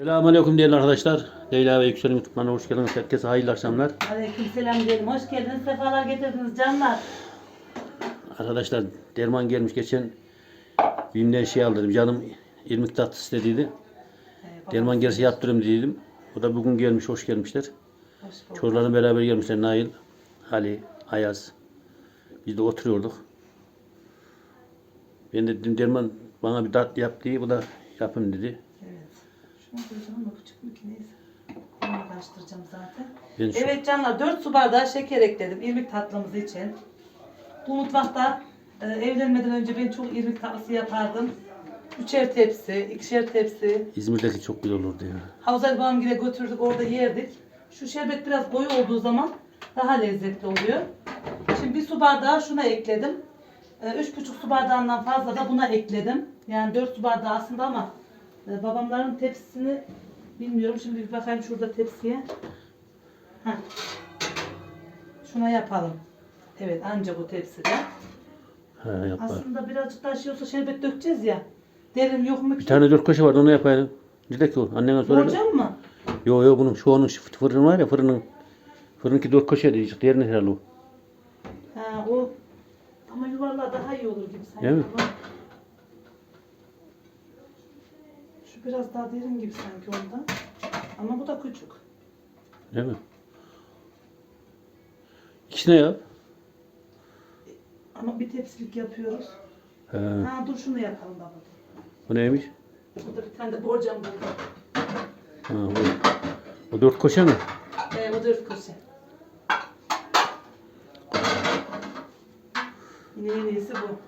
Selamünaleyküm değerli arkadaşlar. Leyla ve Yüksel'in YouTube kanalına hoş geldiniz. Herkese hayırlı akşamlar. Aleykümselam diyelim. Hoş geldiniz. Sefalar getirdiniz canlar. Arkadaşlar derman gelmiş geçen Bim'den şey aldırdım. Canım irmik tatlısı istediydi. Ee, Derman gelirse yaptırırım dedim. O da bugün gelmiş, hoş gelmişler. Hoş beraber gelmişler. Nail, Ali, Ayaz. Biz de oturuyorduk. Ben de dedim Derman bana bir tatlı yap diye bu da yapayım dedi. Şunu koyacağım ama küçük mü ki neyse. Zaten. Ben şu- Evet canlar 4 su bardağı şeker ekledim irmik tatlımız için. Bu mutfakta e, evlenmeden önce ben çok irmik tatlısı yapardım. Üçer tepsi, ikişer tepsi. İzmir'deki çok güzel olurdu ya. Havzal Bağımgil'e götürdük orada yerdik. Şu şerbet biraz koyu olduğu zaman daha lezzetli oluyor. Şimdi bir su bardağı şuna ekledim. Ee, Üç buçuk su bardağından fazla da buna ekledim. Yani dört su bardağı aslında ama e, babamların tepsisini bilmiyorum. Şimdi bir bakayım şurada tepsiye. Heh. Şuna yapalım. Evet anca bu tepside. He yapar. Aslında birazcık daha şey olsa şerbet dökeceğiz ya. Derin yok mu Bir ki? tane dört köşe vardı onu yapayım. Ki o? Annene soralım. Borcam mı? Yo yo bunun şu onun fırın var ya fırının fırınki dört köşe diyecek diğerini herhalde o. Ha o ama yuvarlar daha iyi olur gibi sanki. Değil mi? ama. Şu biraz daha derin gibi sanki ondan. Ama bu da küçük. Değil mi? İkisine yap. Ama bir tepsilik yapıyoruz. He. Ha dur şunu yapalım baba. O neymiş? Burada bir tane de borcam buldum. Ha, o, o dört köşe mi? Ee, o dört köşe. Yine en iyisi bu.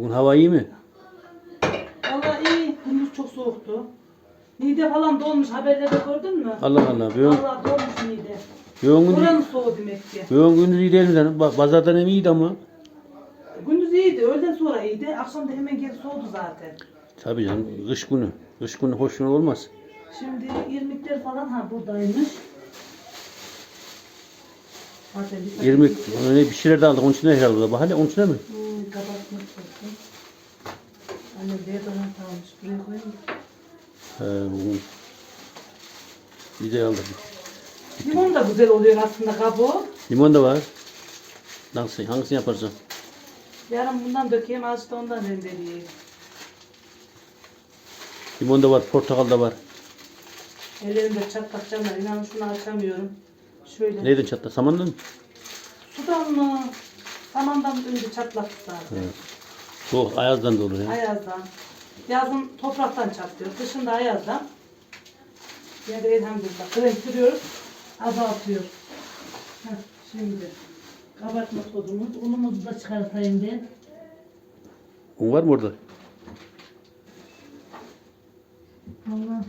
Bugün hava iyi mi? Valla iyi. Gündüz çok soğuktu. Nide falan dolmuş. Haberlerde gördün mü? Allah Allah. Ön, Valla dolmuş Nide. gündüz, Buranın soğuğu demek ki. ön gündüz iyi değil mi canım? Pazardan hem iyiydi ama. Gündüz iyiydi, öğleden sonra iyiydi. Akşam da hemen geri soğudu zaten. Tabii canım kış günü. Kış günü hoşuna olmaz. Şimdi irmikler falan ha buradaymış. Zaten bir İrmik, onu ne bir şeyler de aldık. Onun içinde herhalde. Bak hele onun içinde mi? Hmm, kabartma sosu. Anne deodorant almış. Buraya koyayım mı? He, bugün. De aldık. Limon da güzel oluyor aslında kabuğu. Limon da var. Nasıl? Hangisini yaparsan? Yarın bundan dökeyim, azıcık da ondan rendeleyeyim. Limon da var, portakal da var. Ellerimde çatlak canlar. İnanın şunu açamıyorum. Şöyle. Neyden çatla? Samandan mı? Sudan mı? Samandan önce çatlaktı zaten. Evet. Soğuk, ayazdan da olur ya. Ayazdan. Yazın topraktan çatlıyor. Kışın da ayazdan. Ya da elhamdülillah. Krem sürüyoruz. Azaltıyor. Heh, şimdi. Kabartma tozumuz. Unumuzu da çıkartayım ben. Un var mı orada? Allah.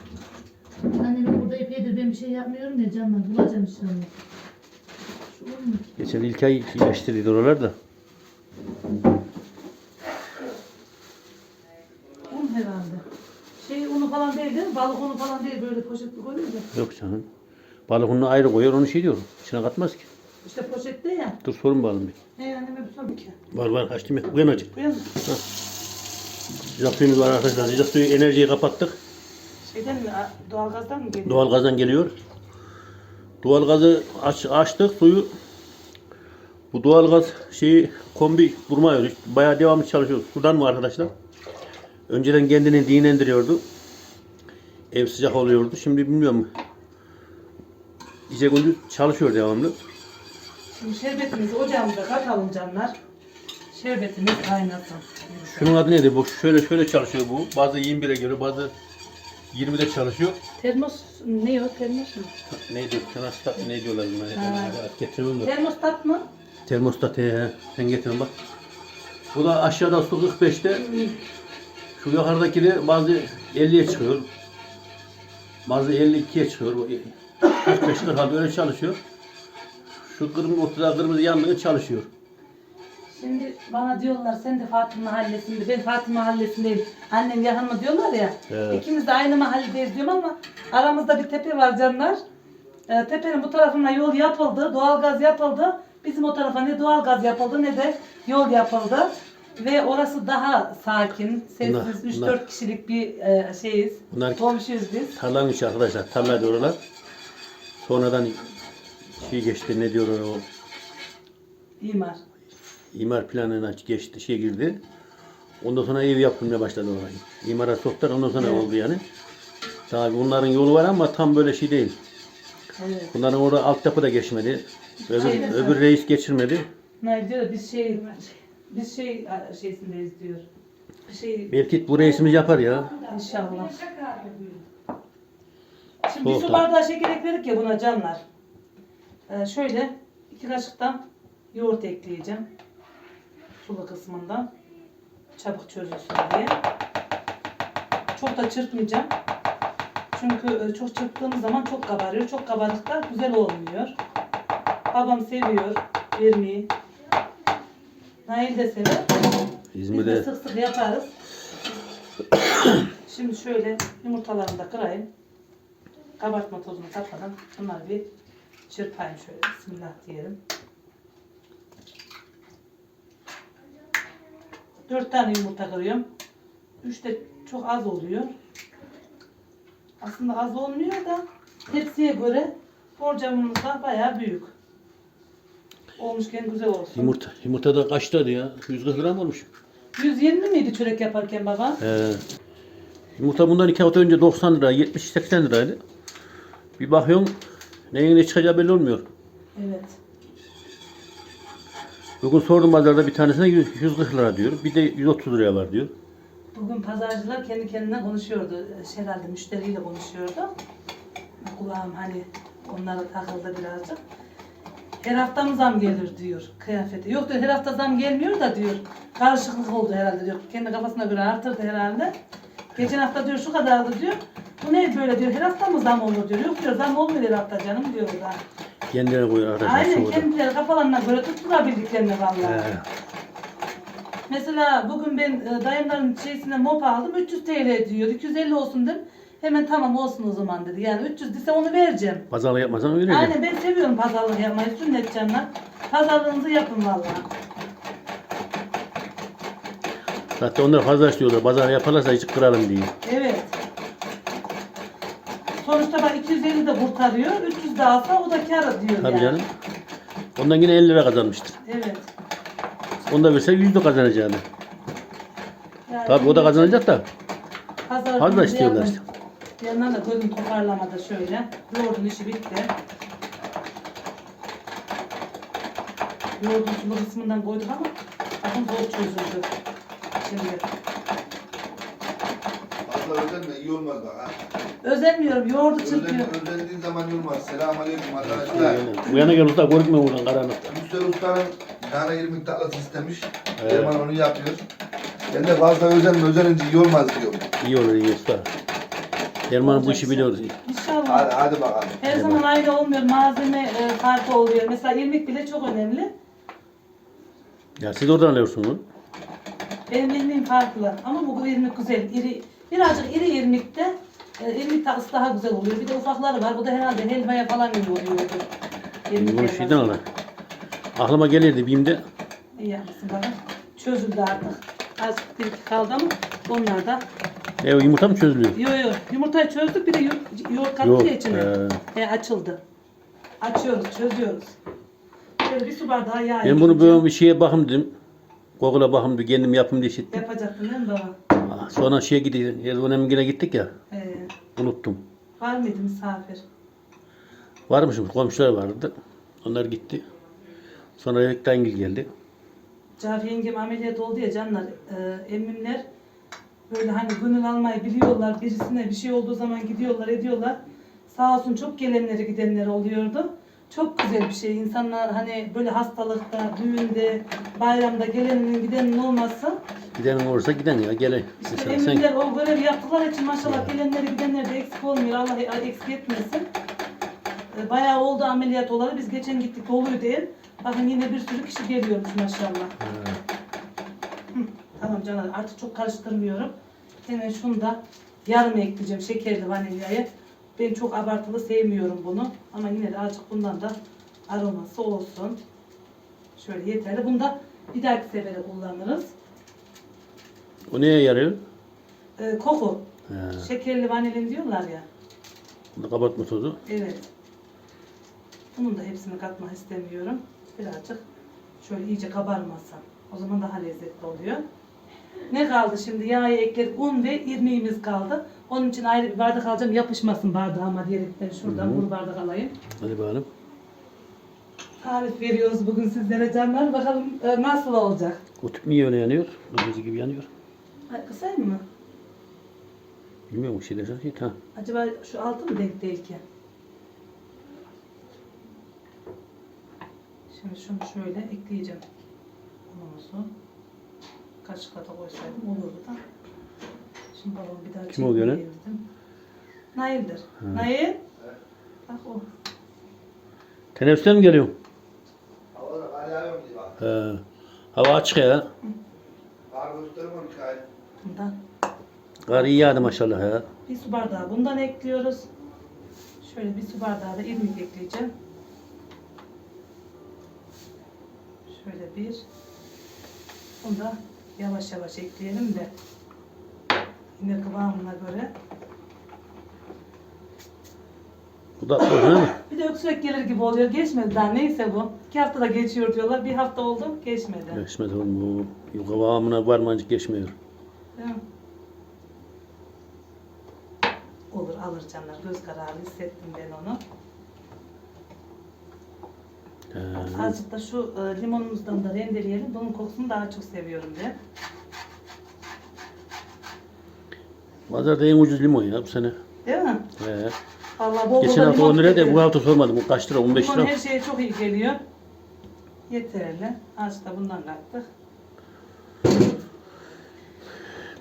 Annemin burada epeydir ben bir şey yapmıyorum ya canlar. Bulacağım inşallah. Şu un mu? Geçen ilk ay iyileştirdi oralar da. Un herhalde. Şey unu falan değil değil mi? Balık unu falan değil. Böyle poşetli koyuyor. Yok canım. Balık ununu ayrı koyuyor, onu şey diyor. İçine katmaz ki. İşte poşette ya. Dur sorun bakalım bir. Hey anneme bir sor bir kere. Var var, açtım ya. Uyan acık. Bu yana. Sıcak suyumuz var arkadaşlar. Sıcak suyu enerjiyi kapattık. Şeyden mi? Doğalgazdan mı geliyor? Doğalgazdan geliyor. Doğalgazı aç, açtık suyu. Bu doğalgaz şeyi kombi durmuyor. Bayağı devamlı çalışıyor. Sudan mı arkadaşlar? Önceden kendini dinlendiriyordu. Ev sıcak oluyordu. Şimdi bilmiyorum. Gece gündüz çalışıyor devamlı. Şimdi şerbetimizi ocağımıza katalım canlar. Şerbetimiz kaynasın. Şunun adı nedir? Bu şöyle şöyle çalışıyor bu. Bazı 21'e göre bazı 20'de çalışıyor. Termos ne o termos mu? Neydi? Termostat ne diyorlar buna? Ha. Getirmem. Termostat mı? Termostat he. Sen getirin bak. Bu da aşağıda su 45'te. Şu yukarıdaki de bazı 50'ye çıkıyor. Bazı 52'ye çıkıyor. Bu 45 46 öyle çalışıyor. Şu kırmızı ortada kırmızı yanlığı çalışıyor. Şimdi bana diyorlar sen de Fatih Mahallesi'nde, ben Fatih Mahallesi'ndeyim. Annem yakın mı diyorlar ya. Evet. İkimiz de aynı mahalledeyiz diyorum ama aramızda bir tepe var canlar. Ee, tepenin bu tarafına yol yapıldı, doğalgaz yapıldı. Bizim o tarafa ne doğalgaz yapıldı ne de yol yapıldı. Ve orası daha sakin, Bunlar- sessiz. 3-4 bunlar- kişilik bir e, şeyiz. Bunlar- Komşuyuz biz. Tarlanın içi arkadaşlar. Tarla diyorlar. Sonradan şey geçti ne diyorlar o İmar. imar planına geçti şey girdi. Ondan sonra ev yapılmaya başladı orayı. İmara soktular ondan sonra Evet. oldu yani. Tabii bunların yolu var ama tam böyle şey değil. Evet. Bunların orada altyapı da geçmedi. Öbür, Aynen. öbür reis geçirmedi. Ne diyor? Biz şey biz şey şeysindeyiz diyor. Bir şey Belki bu reisimiz yapar ya. inşallah. Şimdi bir su da. bardağı şeker ekledik ya buna canlar. Ee, şöyle iki kaşıktan yoğurt ekleyeceğim. Sulu kısmından. Çabuk çözülsün diye. Çok da çırpmayacağım. Çünkü e, çok çırptığımız zaman çok kabarıyor. Çok kabardıkta güzel olmuyor. Babam seviyor vermeyi. Nail de sever. Biz de İzmir'de sık sık yaparız. Şimdi şöyle yumurtalarını da kırayım. Kabartma tozunu katmadan bunları bir çırpayım şöyle. Bismillah diyelim. Dört tane yumurta kırıyorum. Üç de çok az oluyor. Aslında az olmuyor da tepsiye göre borcamımız da bayağı büyük. Olmuşken güzel olsun. yumurta, yumurta da kaç liraydı ya? 140 gram olmuş. 120 miydi çörek yaparken baba? Ee, yumurta bundan iki hafta önce 90 lira, 70-80 liraydı. Bir bakıyorsun neyin ne çıkacağı belli olmuyor. Evet. Bugün sordum pazarda bir tanesine 100 140 lira diyor. Bir de 130 liraya var diyor. Bugün pazarcılar kendi kendine konuşuyordu. Şey Herhalde müşteriyle konuşuyordu. Kulağım hani onlara takıldı birazcık. Her hafta mı zam gelir diyor kıyafete. Yok diyor her hafta zam gelmiyor da diyor. Karışıklık oldu herhalde diyor. Kendi kafasına göre artırdı herhalde. Geçen hafta diyor şu kadardı diyor. Bu ne böyle diyor. Her hafta mı zam olur diyor. Yok diyor zam olmuyor her hafta canım diyor da. Kendilerine koyuyor arkadaşlar. Aynen soğudu. kendileri kafalarına göre tuttular bildiklerini vallahi. He. Mesela bugün ben e, dayımların şeysine mop aldım 300 TL diyor 250 olsun dedim. Hemen tamam olsun o zaman dedi. Yani 300 dese onu vereceğim. Pazarlık yapmasan öyle. Aynen ben seviyorum pazarlık yapmayı sünnet canlar. Pazarlığınızı yapın vallahi. Zaten onlar fazla istiyorlar. Pazar yaparlarsa hiç kıralım diye. Evet. Sonuçta bak 250 de kurtarıyor. 300 de alsa o da kar diyor Tabii yani. canım. Ondan yine 50 lira kazanmıştır. Evet. Onu da verse 100 de kazanacağını. Yani Tabii o da kazanacak da. Pazarlığınızı Fazla istiyorlar yapın. Yandan da gözüm toparlamada şöyle. Yoğurdun işi bitti. Yoğurdun sulu kısmından koyduk ama bakın zor çözüldü. Şimdi Fazla özenme iyi olmaz bak ha. özenmiyorum. Yoğurdu Özen, çırpıyorum. özendiğin zaman iyi olmaz. Selamun aleyküm arkadaşlar. Bu yana gel usta korkma buradan karanlıkta. Müstel Usta'nın nane irmik tatlası istemiş. Evet. Erman onu yapıyor. Ben de fazla özenme özenince iyi olmaz diyorum. İyi olur iyi usta. Erman bu işi biliyor. İnşallah. Hadi hadi bakalım. Her zaman aynı olmuyor. Malzeme e, farkı oluyor. Mesela irmik bile çok önemli. Ya siz oradan alıyorsunuz. Benim irmiğim farklı. Ama bu irmik güzel. İri, birazcık iri irmikte e, irmik tatlısı daha güzel oluyor. Bir de ufakları var. Bu da herhalde helvaya falan iyi oluyordu. İrmik Bunu helvası. şeyden alın. Aklıma gelirdi BİM'de. İyi yapmışsın bakın. Çözüldü artık. Az bir iki kaldı ama onlar da. E, yumurta mı çözülüyor? Yo yo yumurtayı çözdük bir de yo- yoğurt kattık Yoğurt, ya içine. E, açıldı. Açıyoruz, çözüyoruz. Şöyle bir su bardağı yağ Ben bunu böyle bir şeye bakım dedim. Google'a bakım dedim. Kendim yapayım diye işittim. Yapacaktın değil mi baba? Ah, Sonra şeye gidiyor. Erdoğan Emin'e gittik ya. Ee, Unuttum. var mıydı misafir? Varmışım. Komşular vardı. Onlar gitti. Sonra Evik'ten geldi. Cafi yengem ameliyat oldu ya canlar. E, emmimler böyle hani gönül almayı biliyorlar. Birisine bir şey olduğu zaman gidiyorlar ediyorlar. Sağ olsun çok gelenleri gidenleri oluyordu. Çok güzel bir şey. İnsanlar hani böyle hastalıkta, düğünde, bayramda gelenin gidenin olması. Giden olursa giden ya. Gele. İşte Mesela sen eminler o görevi yaptıkları için maşallah gelenleri gidenleri de eksik olmuyor. Allah eksik etmesin. E, Bayağı oldu ameliyat olalı. Biz geçen gittik doluydu ev. Bakın yine bir sürü kişi geliyormuş maşallah. Hı, Tamam canım artık çok karıştırmıyorum. Hemen şunu da yarım ekleyeceğim şekerli vanilyayı. Ben çok abartılı sevmiyorum bunu. Ama yine de azıcık bundan da aroması olsun. Şöyle yeterli. Bunu da bir dahaki sefere kullanırız. O neye yarıyor? Ee, koku. He. Şekerli vanilin diyorlar ya. Kabartma tozu. Evet. Bunun da hepsini katmak istemiyorum. Birazcık şöyle iyice kabarmasın. O zaman daha lezzetli oluyor. Ne kaldı şimdi? Yağı ekledik. Un ve irmiğimiz kaldı. Onun için ayrı bir bardak alacağım. Yapışmasın bardağıma diyerekten şuradan Hı hı. bunu bardak alayım. Hadi bakalım. Tarif veriyoruz bugün sizlere canlar. Bakalım e, nasıl olacak. O tüp niye öyle yanıyor? Kırmızı gibi yanıyor. Ay, kısayım mı? Bilmiyorum bir şeyler sanki. Ha. Acaba şu altı mı denk değil ki? Şimdi şunu şöyle ekleyeceğim. Unumuzu. Kaşıkla da koysaydım olurdu da. Şimdi babam bir daha Kim o gene? çekmeyelim. Nail'dir. Nail. Bak o. Teneffüsten mi geliyorsun? Diye bak. He. Hava açık ya. Bundan. Kar iyi yağdı maşallah ya. Bir su bardağı bundan ekliyoruz. Şöyle bir su bardağı da irmik ekleyeceğim. Şöyle bir. Bunu da yavaş yavaş ekleyelim de yine kıvamına göre. Bu da o değil mi? Bir de öksürek gelir gibi oluyor. Geçmedi daha neyse bu. İki hafta da geçiyor diyorlar. Bir hafta oldu geçmedi. Geçmedi oğlum bu. Kıvamına varmancık geçmiyor. Değil mi? Olur alır canlar. Göz kararı hissettim ben onu. He. Azıcık da şu e, limonumuzdan da rendeleyelim. Bunun kokusunu daha çok seviyorum ben. Pazarda en ucuz limon ya bu sene. Değil mi? He. Vallahi bol Geçen bol hafta limon 10 lira da tüketelim. bu hafta sormadım. Kaç lira? 15 Limon lira. her şeye çok iyi geliyor. Yeterli. Azıcık da bundan kattık.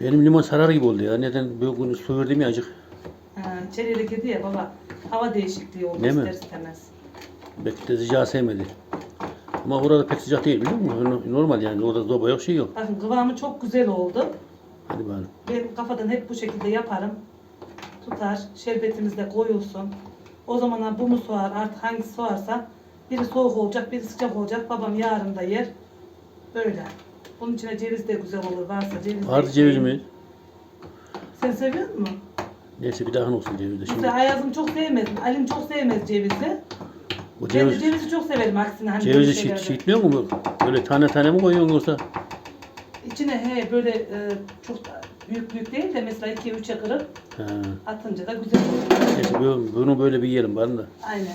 Benim limon sarar gibi oldu ya. Neden böyle gün su verdim ya acık. Ha, kedi ya baba. Hava değişikliği oldu Değil mi? ister istemez. Belki de sıcağı sevmedi. Ama orada pek sıcak değil biliyor musun? Normal yani. Orada zoba yok şey yok. Bakın kıvamı çok güzel oldu. Hadi bakalım. Ben kafadan hep bu şekilde yaparım. Tutar, şerbetimiz de koyulsun. O zaman bu mu soğar, artık hangisi soğarsa biri soğuk olacak, biri sıcak olacak. Babam yarın da yer. Böyle. Bunun içine ceviz de güzel olur. Varsa ceviz Vardı ceviz mi? Sen seviyor musun? Neyse bir daha olsun ceviz de şimdi. Mesela Ayaz'ım çok sevmez. Alim çok sevmez cevizi. Bu Ben de ceviz, cevizi çok severim aksine. Hani cevizi böyle şiit, şeylerde. mu? bu? Böyle tane tane mi koyuyorsun yoksa? İçine he böyle e, çok da büyük büyük değil de mesela 2-3'e kırıp He. atınca da güzel olur. Neyse bu- bunu böyle bir yiyelim bari da. Aynen.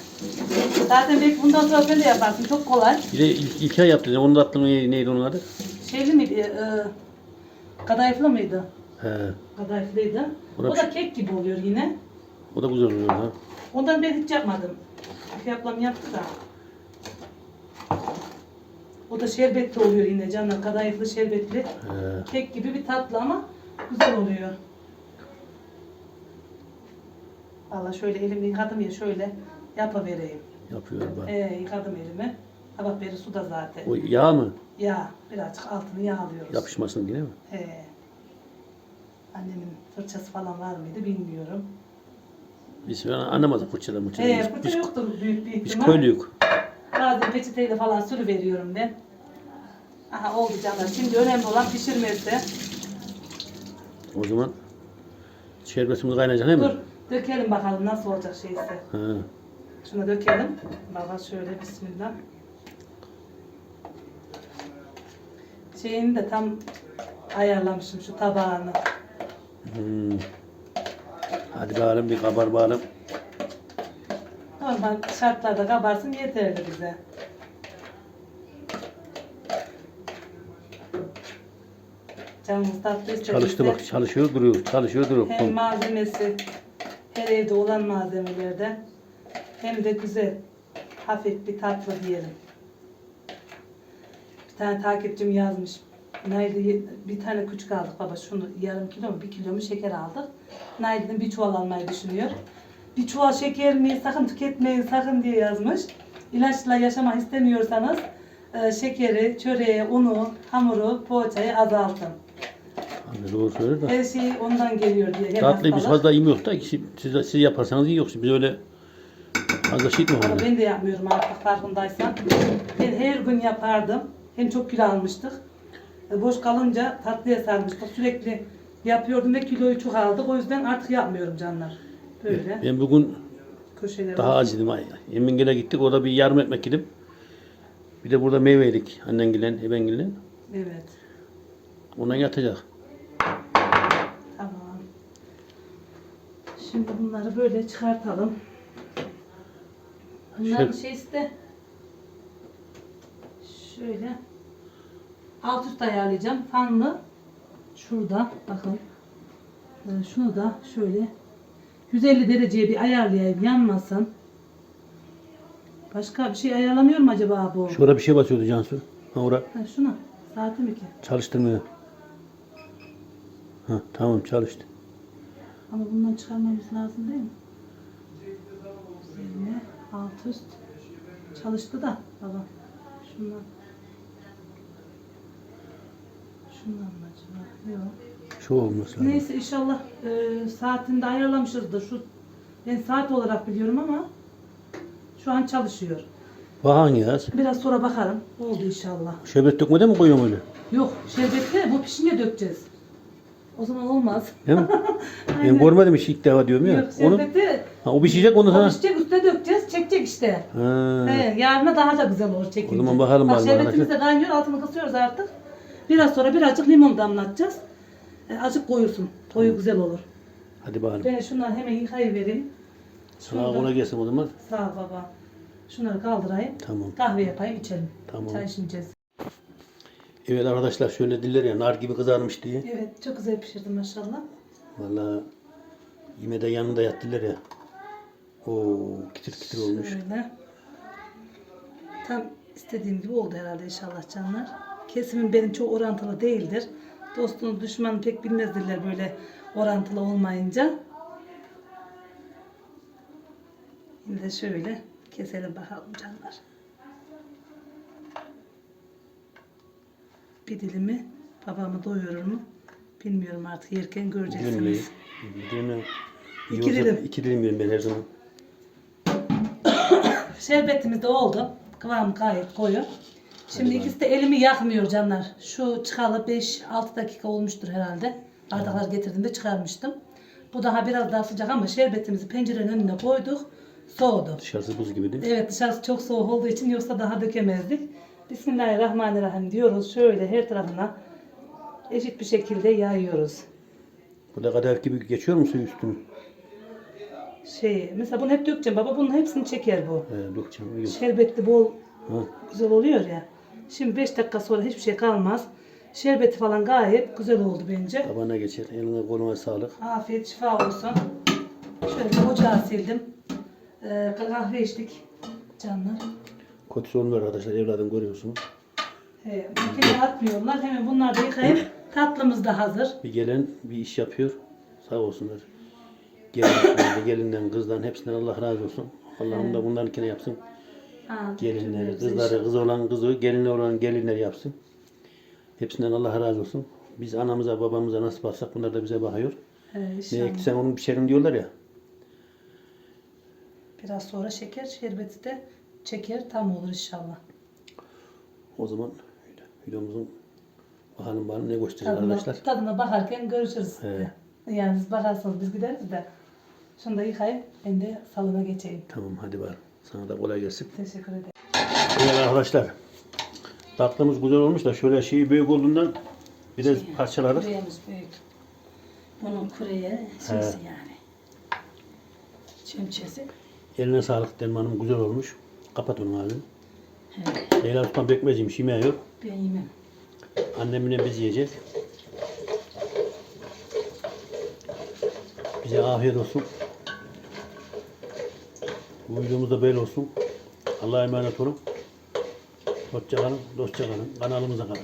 Zaten belki bundan sonra sen de yaparsın. Çok kolay. Bir de ilk, ilk ay yaptı. Onu da attın neydi, neydi onun adı? Şeyli miydi? E, kadayıflı mıydı? He. Kadayıflıydı. O da O bir da kek gibi oluyor yine. O da güzel oluyor ha. Ondan ben hiç yapmadım. Bir ablam yaptı da. O da şerbetli oluyor yine canlar. Kadayıflı şerbetli. He. Kek gibi bir tatlı ama güzel oluyor. Valla şöyle elimi yıkadım ya şöyle yapıvereyim. Yapıyor bak. Ee, yıkadım elimi. Sabah beri suda zaten. O yağ mı? Yağ. Birazcık altını yağlıyoruz. Yapışmasın yine mi? He. Annemin fırçası falan var mıydı bilmiyorum. Biz falan anlamadık fırçadan fırçadan. He, Biz, fırça biz, yoktur büyük bir biz ihtimal. köylüyük. Bazen peçeteyle falan sürü veriyorum ben. Aha oldu canlar. Şimdi önemli olan pişirmesi. O zaman şerbetimiz kaynayacak değil mi? Dur dökelim bakalım nasıl olacak şeyse. Ha. Şunu dökelim. Baba şöyle bismillah. Şeyini de tam ayarlamışım şu tabağını. Hadi bakalım bir kabar bakalım. Normal şartlarda kabarsın yeterli bize. Canımız tatlı Çalıştı bak çalışıyor duruyor. Çalışıyor duruyor. hem malzemesi her evde olan malzemelerde hem de güzel hafif bir tatlı diyelim. Bir tane takipçim yazmış. Nail'de bir tane küçük aldık baba şunu yarım kilo mu bir kilo mu şeker aldık. Nail'den bir çuval almayı düşünüyor. Bir çuval şeker mi sakın tüketmeyin sakın diye yazmış. İlaçla yaşamak istemiyorsanız e, şekeri, çöreği, unu, hamuru, poğaçayı azaltın. Anne doğru söylüyor da. Her şey ondan geliyor diye. Her Tatlıyı biz hastalık. fazla yemiyoruz da siz, siz, siz yaparsanız iyi yoksa biz öyle fazla şey mi Ama ben de yapmıyorum artık farkındaysan. Ben her gün yapardım. Hem çok kilo almıştık. E, boş kalınca tatlıya sarmıştık. Sürekli yapıyordum ve kiloyu çok aldık. O yüzden artık yapmıyorum canlar. Böyle Ben bugün köşeler daha yedim. Emingil'e gittik. Orada bir yarım ekmek yedim. Bir de burada meyve yedik. Annengil'den, ebengil'den. Evet. Ondan yatacak. Tamam. Şimdi bunları böyle çıkartalım. Bunların Şöyle- şeysi de şöyle alt üst ayarlayacağım. Fanlı şurada bakın. Ee, Şunu da şöyle 150 dereceye bir ayarlayayım yanmasın. Başka bir şey ayarlamıyor mu acaba bu? Şurada bir şey basıyordu Cansu. Ha ora Ha, şuna. Saati mi ki? çalıştırmıyor. Ha tamam çalıştı. Ama bundan çıkarmamız lazım değil mi? Üzerine alt üst çalıştı da baba. Şundan. Şundan mı acaba? Yok. Şu olması lazım. Neyse inşallah e, saatinde ayarlamışızdır. Şu ben saat olarak biliyorum ama şu an çalışıyor. Bahan yaz. Biraz sonra bakarım. Oldu inşallah. Şerbet dökmeden mi koyuyorum öyle? Yok şerbetli bu pişince dökeceğiz. O zaman olmaz. Değil mi? ben Aynen. görmedim hiç ilk defa diyorum ya. Yok Onu, şerbeti ha, o pişecek onu sana. pişecek üstüne dökeceğiz çekecek işte. Ha. He, yarına daha da güzel olur çekince. O zaman bakalım Bak vallahi şerbetimiz de kaynıyor altını kısıyoruz artık. Biraz sonra birazcık limon damlatacağız. E, azıcık koyursun. Koyu güzel olur. Hadi bakalım. Ben şunları hemen yıkayıvereyim. Sana Şurada- kolay gelsin o zaman. Sağ ol baba. Şunları kaldırayım. Tamam. Kahve yapayım içelim. Tamam. Çay içeceğiz. Evet arkadaşlar şöyle diller ya nar gibi kızarmış diye. Evet çok güzel pişirdim maşallah. Vallahi yemede yanında yattılar ya. Oo kitir kitir olmuş. Şöyle. Tam istediğim gibi oldu herhalde inşallah canlar. Kesimim benim çok orantılı değildir. Dostunu düşmanı pek bilmezdirler böyle orantılı olmayınca. Şimdi de şöyle keselim bakalım canlar. Bir dilimi babamı doyurur mu? Bilmiyorum artık yerken göreceksiniz. dilimle, iyi İki dilim. iki dilim yiyorum ben her zaman. Şerbetimiz de oldu. Kıvamı gayet koyu. Şimdi Hadi ikisi de elimi yakmıyor canlar. Şu çıkalı 5-6 dakika olmuştur herhalde. Bardaklar getirdiğimde çıkarmıştım. Bu daha biraz daha sıcak ama şerbetimizi pencerenin önüne koyduk. Soğudu. Dışarısı buz gibi değil mi? Evet dışarısı çok soğuk olduğu için yoksa daha dökemezdik. Bismillahirrahmanirrahim diyoruz. Şöyle her tarafına eşit bir şekilde yayıyoruz. Bu da kadar gibi geçiyor mu suyu üstünü? Şey, mesela bunu hep dökeceğim baba. Bunun hepsini çeker bu. He, dökeceğim. iyi. Şerbetli bol Ha, güzel oluyor ya. Şimdi 5 dakika sonra hiçbir şey kalmaz. Şerbeti falan gayet güzel oldu bence. tabana geçer. Eline koluna sağlık. Afiyet şifa olsun. Şöyle ocağı sildim. Ee, kahve içtik canlar. Kötüsü olmuyor arkadaşlar. Evladım görüyorsunuz. He, makineye atmıyorlar. Hemen bunları da yıkayıp tatlımız da hazır. Bir gelen bir iş yapıyor. Sağ olsunlar. Gelin, gelinden, kızdan hepsinden Allah razı olsun. Allah'ım da bunlarınkine yapsın. Ha, Gelinleri, kızları, kız olan kızı, gelinler olan gelinler yapsın. Hepsinden Allah razı olsun. Biz anamıza, babamıza nasıl baksak bunlar da bize bakıyor. He, Ne inşallah. ekti sen onun pişerin diyorlar ya. Biraz sonra şeker şerbeti de çeker tam olur inşallah. O zaman videomuzun bakalım bakalım ne göstereceğiz Tadına, arkadaşlar. tadına bakarken görüşürüz. He. Yani siz bakarsanız biz gideriz de. Şunu da yıkayıp ben de salona geçeyim. Tamam hadi bakalım. Sana da kolay gelsin. Teşekkür ederim. Evet arkadaşlar. Tatlımız güzel olmuş da şöyle şeyi büyük olduğundan biraz parçaladık. Kureyemiz büyük. Bunun kureye şeysi yani. Çömçesi. Eline sağlık Dermanım güzel olmuş. Kapat onu ağzını. He, Leyla Sultan pekmeziymiş yemeği yok. ben yemem. Annemle biz yiyeceğiz. Bize afiyet olsun. Bu videomuz da böyle olsun. Allah'a emanet olun. Hoşça kalın, dostça kalın. Kanalımıza kalın.